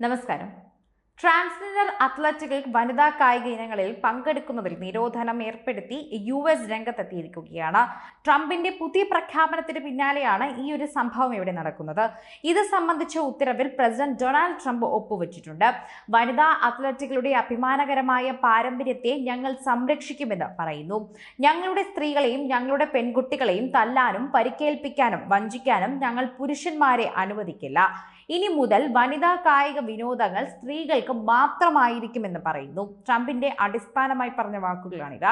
നമസ്കാരം. ട്രാൻസ്ജെൻഡർ അത്ലറ്റുകൾ വനിതാ കായിക ഇനങ്ങളിൽ പങ്കെടുക്കുന്നതിൽ നിരോധനം ഏർപ്പെടുത്തി യു എസ് രംഗത്തെത്തിയിരിക്കുകയാണ്. ട്രംപിന്റെ പുതിയ പ്രഖ്യാപനത്തിന് പിന്നാലെയാണ് ഈ ഒരു സംഭവം ഇവിടെ നടക്കുന്നത്. ഇത് സംബന്ധിച്ച ഉത്തരവിൽ പ്രസിഡന്റ് ഡൊണാൾഡ് ട്രംപ് ഒപ്പുവച്ചിട്ടുണ്ട്. വനിതാ അത്ലറ്റുകളുടെ അഭിമാനകരമായ പാരമ്പര്യത്തെ ഞങ്ങൾ സംരക്ഷിക്കുമെന്ന് പറയുന്നു. ഞങ്ങളുടെ സ്ത്രീകളെയും ഞങ്ങളുടെ പെൺകുട്ടികളെയും തല്ലാനും പരിക്കേൽപ്പിക്കാനും വഞ്ചിക്കാനും ഞങ്ങൾ പുരുഷന്മാരെ അനുവദിക്കില്ല. ഇനി മുതൽ വനിതാ കായിക വിനോദങ്ങൾ സ്ത്രീകൾക്ക് മാത്രമായിരിക്കുമെന്ന് പറയുന്നു. ട്രംപിന്റെ അടിസ്ഥാനമായി പറഞ്ഞ വാക്കുകളാണിത്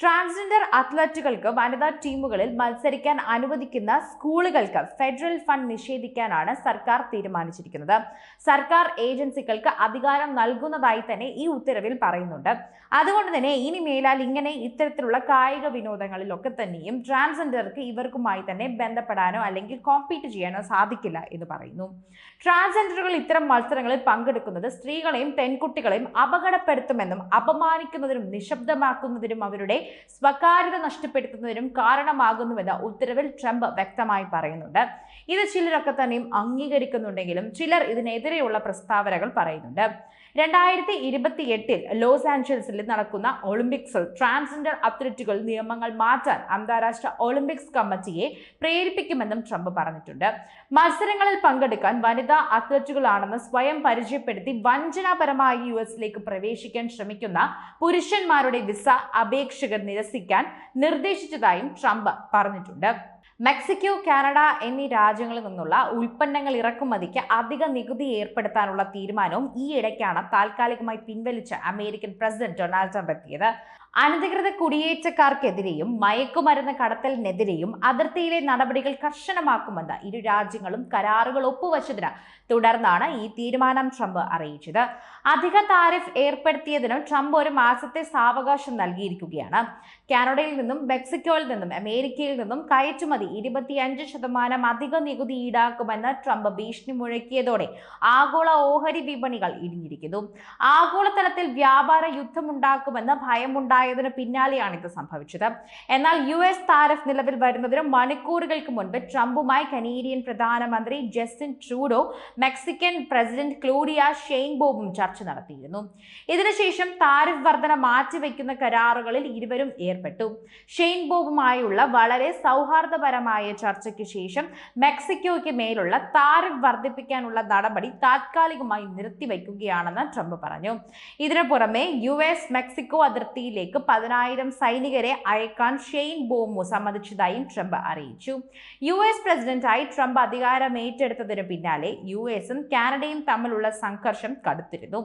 ട്രാൻസ്ജെൻഡർ അത്ലറ്റുകൾക്ക് വനിതാ ടീമുകളിൽ മത്സരിക്കാൻ അനുവദിക്കുന്ന സ്കൂളുകൾക്ക് ഫെഡറൽ ഫണ്ട് നിഷേധിക്കാനാണ് സർക്കാർ തീരുമാനിച്ചിരിക്കുന്നത്. സർക്കാർ ഏജൻസികൾക്ക് അധികാരം നൽകുന്നതായി തന്നെ ഈ ഉത്തരവിൽ പറയുന്നുണ്ട്. അതുകൊണ്ട് തന്നെ ഇനി മേലാൽ ഇങ്ങനെ ഇത്തരത്തിലുള്ള കായിക വിനോദങ്ങളിലൊക്കെ തന്നെയും ട്രാൻസ്ജെൻഡർക്ക് ഇവർക്കുമായി തന്നെ ബന്ധപ്പെടാനോ അല്ലെങ്കിൽ കോമ്പീറ്റ് ചെയ്യാനോ സാധിക്കില്ല എന്ന് പറയുന്നു. ട്രാൻസ്ജെൻഡറുകൾ ഇത്തരം മത്സരങ്ങളിൽ പങ്കെടുക്കുന്നത് സ്ത്രീകളെയും പെൺകുട്ടികളെയും അപകടപ്പെടുത്തുമെന്നും അപമാനിക്കുന്നതിനും നിശബ്ദമാക്കുന്നതിനും അവരുടെ സ്വകാര്യത നഷ്ടപ്പെടുത്തുന്നതിനും കാരണമാകുന്നുവെന്ന് ഉത്തരവിൽ ട്രംപ് വ്യക്തമായി പറയുന്നുണ്ട്. ഇത് ചിലരൊക്കെ തന്നെയും അംഗീകരിക്കുന്നുണ്ടെങ്കിലും ചിലർ ഇതിനെതിരെയുള്ള പ്രസ്താവനകൾ പറയുന്നുണ്ട്. രണ്ടായിരത്തി ഇരുപത്തി എട്ടിൽ ലോസ് ആഞ്ചൽസിൽ നടക്കുന്ന ഒളിമ്പിക്സിൽ ട്രാൻസ്ജെൻഡർ അത്ലറ്റുകൾ നിയമങ്ങൾ മാറ്റാൻ അന്താരാഷ്ട്ര ഒളിമ്പിക്സ് കമ്മിറ്റിയെ പ്രേരിപ്പിക്കുമെന്നും ട്രംപ് പറഞ്ഞിട്ടുണ്ട്. മത്സരങ്ങളിൽ പങ്കെടുക്കാൻ വനിതാ അത്ലറ്റുകളാണെന്ന് സ്വയം പരിചയപ്പെടുത്തി വഞ്ചനാപരമായി യു എസിലേക്ക് പ്രവേശിക്കാൻ ശ്രമിക്കുന്ന പുരുഷന്മാരുടെ വിസ അപേക്ഷകർ നിരസിക്കാൻ നിർദ്ദേശിച്ചതായും ട്രംപ് പറഞ്ഞിട്ടുണ്ട്. മെക്സിക്കോ കാനഡ എന്നീ രാജ്യങ്ങളിൽ നിന്നുള്ള ഉൽപ്പന്നങ്ങൾ ഇറക്കുമതിക്ക് അധിക നികുതി ഏർപ്പെടുത്താനുള്ള തീരുമാനവും ഈ താൽക്കാലികമായി പിൻവലിച്ച അമേരിക്കൻ പ്രസിഡന്റ് ഡൊണാൾഡ് ട്രംപ് എത്തിയത്. അനധികൃത കുടിയേറ്റക്കാർക്കെതിരെയും മയക്കുമരുന്ന് കടത്തലിനെതിരെയും അതിർത്തിയിലെ നടപടികൾ കർശനമാക്കുമെന്ന് ഇരു രാജ്യങ്ങളും കരാറുകൾ ഒപ്പുവച്ചതിന് തുടർന്നാണ് ഈ തീരുമാനം ട്രംപ് അറിയിച്ചത്. അധിക താരിഫ് ഏർപ്പെടുത്തിയതിന് ട്രംപ് ഒരു മാസത്തെ സാവകാശം നൽകിയിരിക്കുകയാണ്. കാനഡയിൽ നിന്നും മെക്സിക്കോയിൽ നിന്നും അമേരിക്കയിൽ നിന്നും കയറ്റുമതി ഇരുപത്തിയഞ്ച് ശതമാനം അധിക നികുതി ഈടാക്കുമെന്ന് ട്രംപ് ഭീഷണി മുഴക്കിയതോടെ ആഗോള ഓഹരി വിപണികൾ ഇടിഞ്ഞിരിക്കുന്നു. ആഗോളതലത്തിൽ വ്യാപാര യുദ്ധമുണ്ടാക്കുമെന്ന് ഭയമുണ്ടായതിനു പിന്നാലെയാണ് ഇത് സംഭവിച്ചത്. എന്നാൽ യു എസ് താരഫ് നിലവിൽ വരുന്നതിന് മണിക്കൂറുകൾക്ക് മുൻപ് ട്രംപുമായി കനേഡിയൻ പ്രധാനമന്ത്രി Justin Trudeau Mexican president Claudia ഷെയ്ൻബോബും ചർച്ച നടത്തിയിരുന്നു. ഇതിനുശേഷം താരിഫ് വർധന മാറ്റിവെക്കുന്ന കരാറുകളിൽ ഇരുവരും ഏർപ്പെട്ടു. ഷെയ്ൻബോബുമായുള്ള വളരെ സൗഹാർദ്ദപരമായ ചർച്ചയ്ക്ക് ശേഷം മെക്സിക്കോയ്ക്ക് മേലുള്ള താരിഫ് വർദ്ധിപ്പിക്കാനുള്ള നടപടി താത്കാലികമായി നിർത്തിവെക്കുകയാണെന്ന് ട്രംപ് പറഞ്ഞു. ഇതിനു പുറമെ യു എസ് മെക്സിക്കോ അതിർത്തിയിലേക്ക് പതിനായിരം സൈനികരെ അയക്കാൻ ഷെയ്ൻ ബോമു സമ്മതിച്ചതായും ട്രംപ് അറിയിച്ചു. യു എസ് പ്രസിഡന്റായി ട്രംപ് അധികാരം പിന്നാലെ യു എസും കാനഡയും തമ്മിലുള്ള സംഘർഷം കടുത്തിരുന്നു.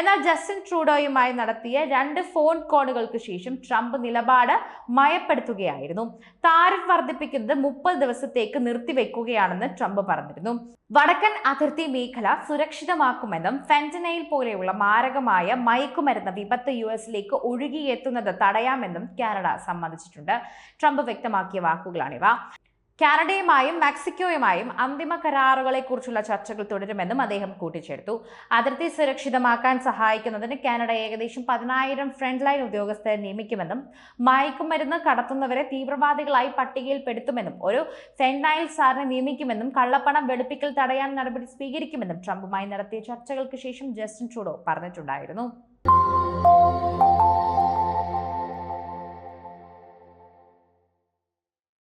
എന്നാൽ ജസ്റ്റിൻ ട്രൂഡോയുമായി നടത്തിയ രണ്ട് ഫോൺ കോളുകൾക്ക് ശേഷം ട്രംപ് നിലപാട് മയപ്പെടുത്തുകയായിരുന്നു. താരിഫ് വർദ്ധിപ്പിക്കുന്നത് മുപ്പത് ദിവസത്തേക്ക് നിർത്തിവെക്കുകയാണെന്ന് ട്രംപ് പറഞ്ഞിരുന്നു. വടക്കൻ അതിർത്തി മേഖല സുരക്ഷിതമാക്കുമെന്നും ഫെന്റനൈൽ പോലെയുള്ള മാരകമായ മയക്കുമരുന്ന് വിപത്ത് യു എസിലേക്ക് ഒഴുകിയെത്തുന്നത് തടയാമെന്നും കാനഡ സമ്മതിച്ചിട്ടുണ്ട്. ട്രംപ് വ്യക്തമാക്കിയ വാക്കുകളാണിവ. കാനഡയുമായും മെക്സിക്കോയുമായും അന്തിമ കരാറുകളെക്കുറിച്ചുള്ള ചർച്ചകൾ തുടരുമെന്നും അദ്ദേഹം കൂട്ടിച്ചേർത്തു. അതിർത്തി സുരക്ഷിതമാക്കാൻ സഹായിക്കുന്നതിന് കാനഡ ഏകദേശം പതിനായിരം ഫ്രണ്ട് ലൈൻ ഉദ്യോഗസ്ഥരെ നിയമിക്കുമെന്നും മയക്കുമരുന്ന് കടത്തുന്നവരെ തീവ്രവാദികളായി പട്ടികയിൽപ്പെടുത്തുമെന്നും ഒരു ഫെൻഡൈൽ സാറിനെ നിയമിക്കുമെന്നും കള്ളപ്പണം വെളുപ്പിക്കൽ തടയാൻ നടപടി സ്വീകരിക്കുമെന്നും ട്രംപുമായി നടത്തിയ ചർച്ചകൾക്ക് ശേഷം ജസ്റ്റിൻ ട്രൂഡോ പറഞ്ഞിട്ടുണ്ടായിരുന്നു.